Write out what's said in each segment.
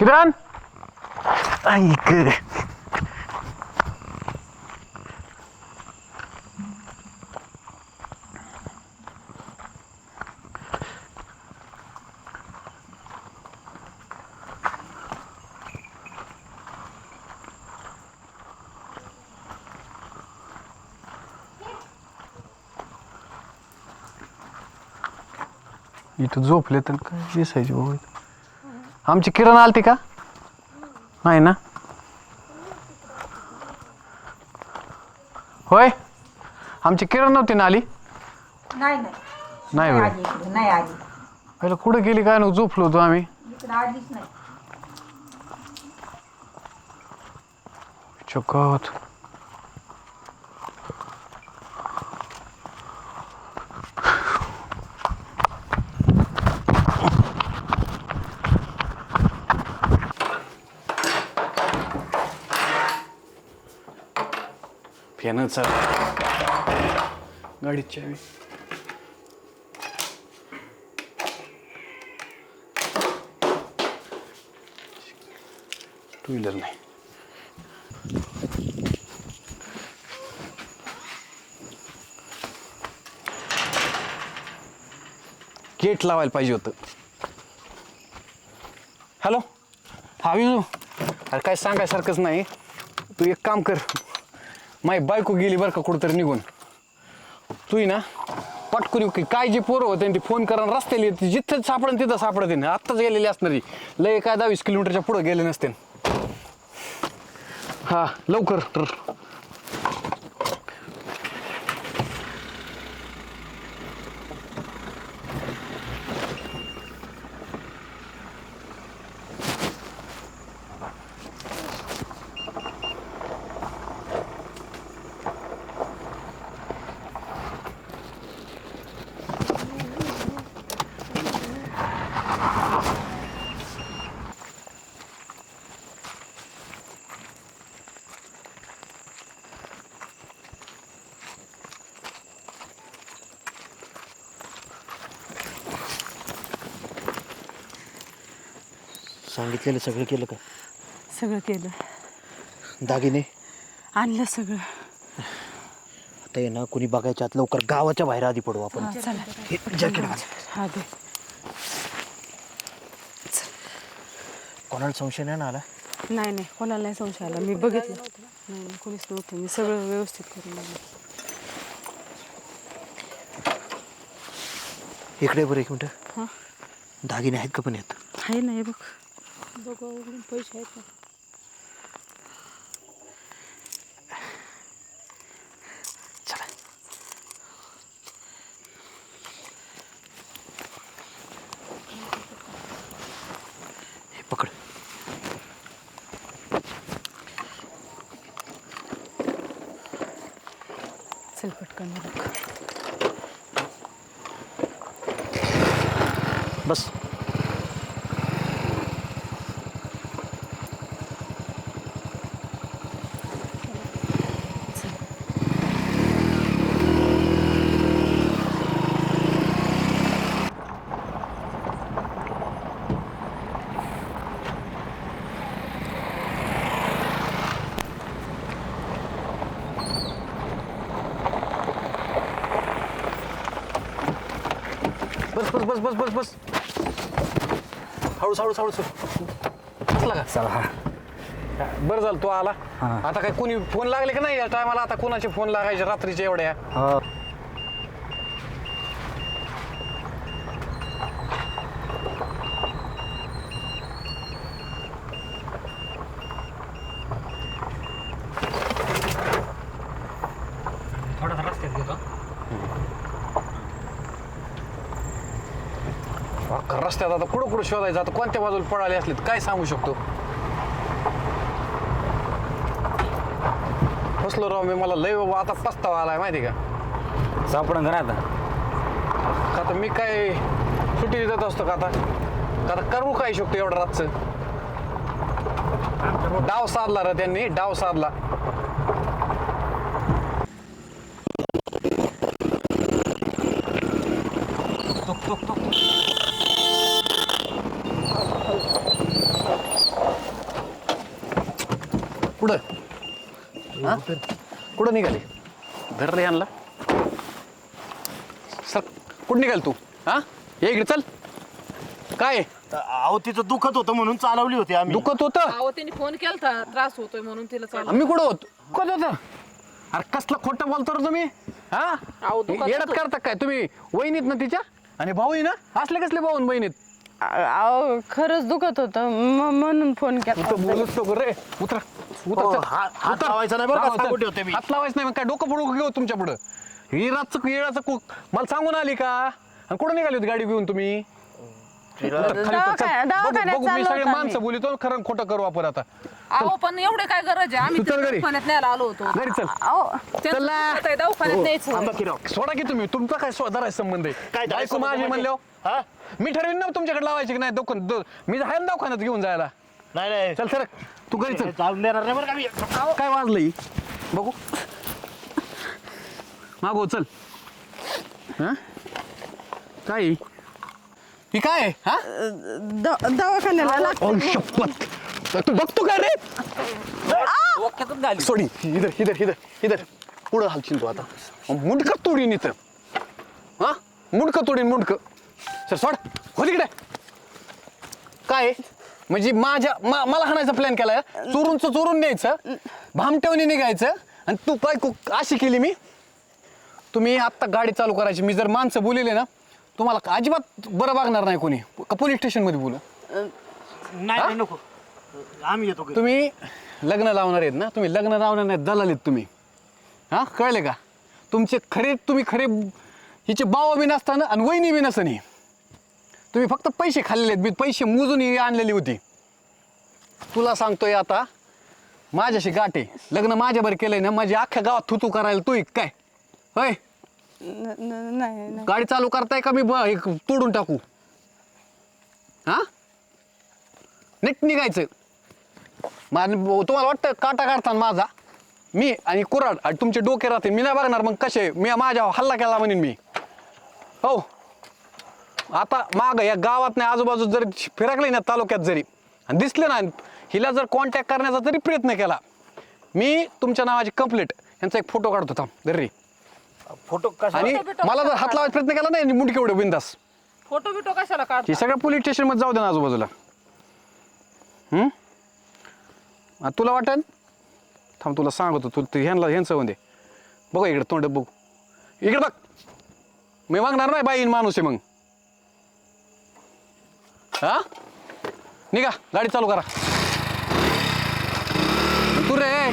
किरण ऐक इथं झोपले तर काय दिसायचे बाबा इथं. आमची किरण आलती का? नाही ना? होय? आमची किरण नव्हती ना आली? नाही नाही. नाही होय आली इकडे नाही आली. पहिलं कुठं गेली काय ना झोपलो होतो आम्ही. इकडे आलीच नाही. चुकत. फेन सर गाडीत चावी. टू व्हीलर नाही. गेट लावायला पाहिजे होतं. हॅलो हा विजू अरे काय सांगायसारखंच नाही. तू एक काम कर. माझी बायको गेली बरं का कुठंतरी निघून. तू ही ना पटकून येऊ की काय जे पोरं होते ते फोन करा आणि रस्त्याला येते जिथं सापडन तिथं सापडते ना. आत्ताच गेलेली असणारी. लय काय दहावीस किलोमीटरच्या पुढं गेले नसते. हा लवकर तर. सांगितलेलं सगळं केलं का? सगळं केलं. दागिने? आणलं सगळं. आता ना कुणी बघायच्या आत लवकर गावाच्या बाहेर आधी पडू आपण. चला. हे जॅकेट घाल. हा दे. कोणाला संशय नाही ना आला? नाही नाही. कोणाला नाही संशय आला. मी बघितलं. नाही नाही. कोणीच नव्हतं. मी सगळं व्यवस्थित करून इकडे बरं एक मिनटं. हां? दागिने आहेत का पण येत? आहे ना हे बघ. बघू उघडून पैसे आहेत का चल पटकन बस. बस बस बस बस बस बस. हळूच हळूच हळूच बसला का? चला हा. बरं झालं तू आला. हा. आता काय कोणी फोन लागले का नाही या टायमाला आता कोणाचे फोन लागायचे? रात्रीचे एवढ्या हो अख्खा रस्त्यात आता कुठं कुठं शोधायचं? आता कोणत्या बाजूला पळाले असले तर काय सांगू शकतो? फसलो राव मी मला लय बाबा आता पस्तावा आलाय माहिती का? सापडून का नाही आता? का आता मी काय सुट्टी देत असतो का आता? का आता करू काय शकतो एवढं रातचं? डाव साधला रे त्यांनी डाव साधला. हा? कुठं? निघाली? धर रे आणला. सर कुठं निघाल तू? हा? ये इकडे चल. काय? आहे? अहो तिचं दुखत होतं म्हणून चालवली होती आम्ही. दुखत होतं? अहो त्यांनी फोन केलता त्रास होतोय म्हणून तिला चालू आम्ही कुठं होतो? कोण होतं? अरे कसलं खोटं बोलतो रे तुम्ही? हा? अहो, दुखत येडत होतं. करता काय तुम्ही? वहिनीत ना तिच्या? आणि भाऊ आहे ना? असले कसले भाऊ आणि बहिणीत अहो खरंच दुखत होतं. म- म्हणून फोन केला. तू बोलत नको रे. उतरा. उतर हो, चल. हात- हात उतर. लावायचा नाही बरं का, लावा, चल. सांगून ठेवते मी. हात लावायचं नाही मग काय डोकं पडू घेऊ तुमच्या पुढं ही रातचं येळाचं कुक मला सांगून आली का आणि कुठं निघाली होती गाडी घेऊन तुम्ही उतर, खाली उतर, चल. दवाखान्यात- बघू- दवाखान्यात बघू, मी चाललो सगळे होतो आम्ही. माणसं बोलितो खरं खोटं करू आपण आता अहो पण एवढे काय गरज आहे आम्ही तू चल घरी. दवाखान्यात न्यायला आलो होतो घरी चल अहो त्यांचं चला. दुखत आहे, दवाखान्यात न्यायचं थांबा की राव. सोडा की तुम्ही तुमचा काय स्वतः संबंध आहे काय बायको संबंध माझी म्हणजे? म्हणलं हा? मी ठरवीन ना तुमच्याकडे लावायची की नाही दुकान दु- मी आहे ना दवाखान्यात घेऊन जायला नाही नाही. चल सर तू घरी चल. चालून देणार नाही बरं का मी. काय वाजलंय? बघू. मागो चल. हा? काय? आहे? ही काय? आहे? हा? द- दवाखान्याला लाग- ओ शपथ. तू बघतो काय रे? डोक्यातच घाली सोडी. इधर इधर इधर इधर. पुढं हालशील तू आता. मुंडक तोडीन इथं. हा? मुंडक तोडीन मुंडक. सर सोड. हो तिकडे काय? आहे? म्हणजे माझ्या मा- मला हाणायचा प्लॅन केलाय. चोरूनच चोरून न्यायचं. भामट्यावनी निघायचं. आणि तू काय कु- अशी केली मी? तुम्ही आत्ता गाडी चालू करायची. मी जर माणसं बोलिले ना तुम्हाला अजिबात बरं वागणार नाही कोणी? का पोलीस स्टेशनमध्ये बोलू? नाही नाही, नको. आम्ही येतो घरी. तुम्ही लग्न लावणार आहेत ना? तुम्ही लग्न लावणार नाहीत दलालीत तुम्ही. हां? कळले का? तुमचे खरे तुम्ही खरे हिचे बावा बी नसताना आणि वहिनी बी नसतानी. तुम्ही फक्त पैसे खाल्लेले आहेत. मी पैसे मोजून ही आणलेली होती. तुला सांगतोय आता माझ्याशी गाठे लग्न माझ्यावर केलंय ना माझी अख्ख्या गावात थुतू करायला तू काय? होय? न- न- नाही नाही. गाडी चालू करताय का मी ब- हे तोडून टाकू? हा? नीट निघायचं. मा- तुम्हाला वाटतं काटा काढताना माझा? मी आणि कुराड आणि तुमचे डोके राहतील. मी नाही बघणार मग कसे. मी माझ्या हल्ला केला म्हणेन मी. हो. आता माग या गावात नाही आजूबाजू जरी फिरकले ना तालुक्यात जरी आणि दिसले ना हिला जर कॉन्टॅक्ट करण्याचा जरी प्रयत्न केला मी तुमच्या नावाची कंप्लेंट यांचा एक फोटो काढतो थांब दर्री. फोटो कसा आणि मला जर हात लावायचा प्रयत्न केला नाही मुंडके एवढे बिंदास. फोटो बिटो कशाला काढ हे सगळं पोलीस स्टेशनमध्ये जाऊ दे ना आजूबाजूला. हम्म तुला वाटेल? थांब तुला सांगतो तू ते ह्यांना ह्यांचं होऊन दे. बघ इकडे तोंड बघ. इकडे बघ. मी मागणार नाही बाईन माणूस आहे मग. हा? निघा गाडी चालू करा. तू रे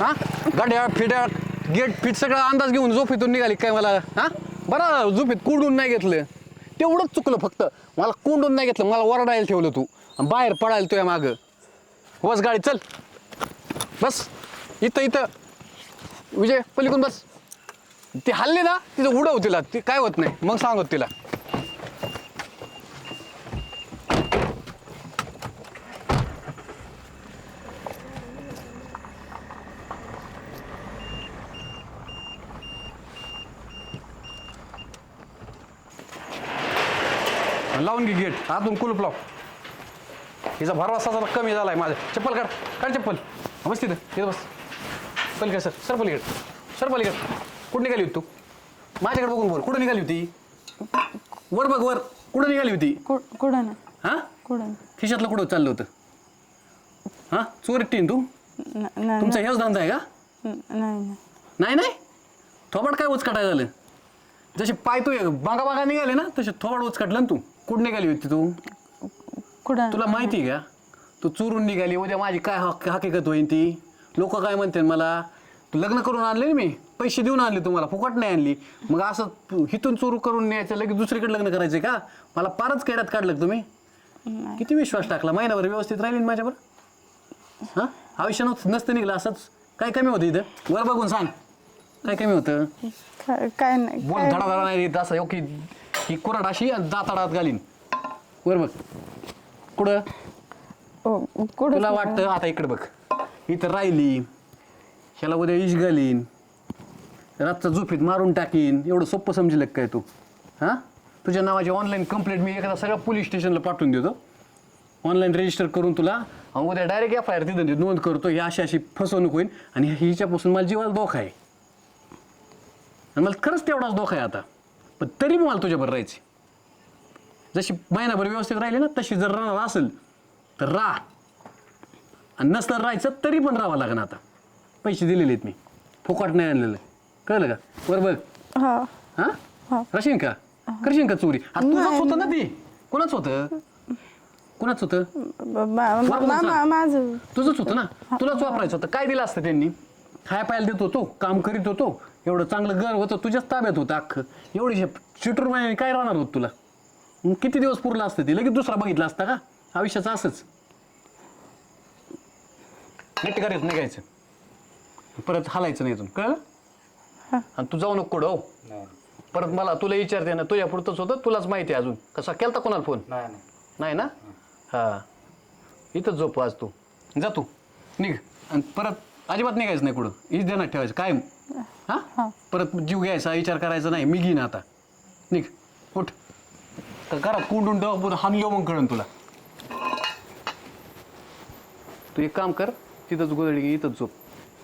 हा? गाड्या फिड्या गेट फिट सगळा अंदाज घेऊन झोपेतून निघाली काय मला? हा? बरं झोपेत कुंडून नाही घेतलं. तेवढंच चुकलं फक्त. मला कोंडून नाही घेतलं मला ओरडायला ठेवलं तू. बाहेर पडायला तुया मागं. बस गाडी चल. बस. इथं इथं. विजय पलीकडून बस. ती हल्ली ना तिथं उडव तिला. ती काय होत नाही. मग सांगत तिला. लावून घे गेट. आतून कुलूप लाव. हिचा भरवासा जरा कमी झालाय माझा चप्पल काढ. काढ चप्पल. बस तिथं. तिथं बस. पलीकडे सर. सर पलीकडे सर पलीकडे कुठं निघाली होती तू? माझ्याकडे बघून बोल. कुठं निघाली होती? वर बघ वर. कुठं निघाली होती? कुठं ना? हा? कुठं खिशातलं कुठं चाललं होतं? हा? चोरटीन तू? न- न- तुमचा हेच धंदा आहे का? नाही नाही. नाही नाही? थोबाड काय उचकाटाय झालं? जसे पाय तू बागा बागा निघाले ना तसे थोबाड उचकाटलं ना तू? कुठं निघाली होती तू? कुठं? तुला माहिती आहे का? तू चोरून निघाली उद्या माझी काय हक हकीकत होईन ती? लोक काय म्हणते मला? तू लग्न करून आणले ना मी? पैसे देऊन आणले तुम्हाला फुकट नाही आणली. मग असं तू हिथून चोरू करून न्यायचं लगेच दुसरीकडे लग्न करायचं का? मला फारच केड्यात काढलं तुम्ही. किती विश्वास टाकला? महिनाभर व्यवस्थित राहिली ना माझ्यावर? हां? आयुष्य नव्हतं नसतं निघलं असंच. काय कमी होतं इथं? वर बघून सांग. काय कमी होतं? काय काय नाही बोल काय- धडा धडा नाही असं की ही कुराड अशी आणि दाताडात घालीन. वर बघ. कुठं? तुला वाटतं आता इकडे बघ. इथं राहिली. ह्याला उद्या इश घालीन. रातचा झोपीत मारून टाकीन. एवढं सोपं समजेल काय तू? हां? तुझ्या नावाची ऑनलाईन कंप्लेंट मी एखादा सगळ्या पोलीस स्टेशनला पाठवून देतो. ऑनलाईन रजिस्टर करून तुला. उद्या डायरेक्ट एफ आय आर तिथं नोंद करतो. ही अशी अशी फसवणूक होईल आणि हिच्यापासून मला जीवाला धोका आहे. आणि मला खरंच तेवढाच धोका आहे आता. पण तरी मला तुझ्याबरोबर राहायची जशी महिनाभर व्यवस्थित राहिली ना तशी जर राहणार असेल तर राह. आणि नसलं राहायचं तरी पण राहावं लागेल आता. पैसे दिलेले आहेत मी. फुकट नाही आणलेलं. कळलं का? बरं बघ. हा. हा? राशीन का? करशील का चोरी? हा तुझंच होतं ना ती. कोणाच होतं? कोणाच होतं? बरोबर माझं. तुझंच होतं ना? तुलाच वापरायचं होतं. काय दिलं असतं त्यांनी? खाया पायला देत होतो काम करीत होतो. एवढं चांगलं घर होतं तुझ्याच ताब्यात होतं अख्खं. एवढी चिटूर महिन्याने काय राहणार होत तुला? मग किती दिवस पुरला असतं ते? लगेच दुसरा बघितला असता का? आयुष्याचं असंच. नीट करायचं निघायचं. परत हालायचं नाही इथून कळलं? आणि तू जाऊ नको कुठं हो. परत मला तुला विचारते ना तुझ्या पुरतंच होतं तुलाच माहिती आहे अजून. कसा केलता कोणाला फोन? नाही ना? हा. इथंच झोप आज तू जा तू. निघ. आणि परत अजिबात निघायचं नाही कुठं. हीच ध्यानात ठेवायचं. काय हा? परत जीव घ्यायचा विचार करायचा नाही. मी घेईन आता. निघ. उठ. का घरात कोंडून ठेवा पुढं हानलो मग कळण तुला. तू एक काम कर तिथंच गोदडी घे इथंच झोप.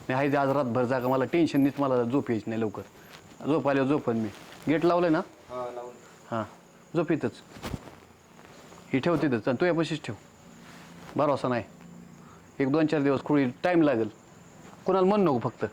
मी आहे आज रातभर जागा मला टेन्शन नाही मला झोप यायची नाही लवकर. झोप आल्यावर झोपन मी. गेट लावलंय ना? हां झोप इथंच. ही ठेव तिथंच आणि तू यापाशीच ठेव. भरोसा नाही. एक दोन चार दिवस खोळी टाईम लागेल. कोणाला म्हण नको फक्त.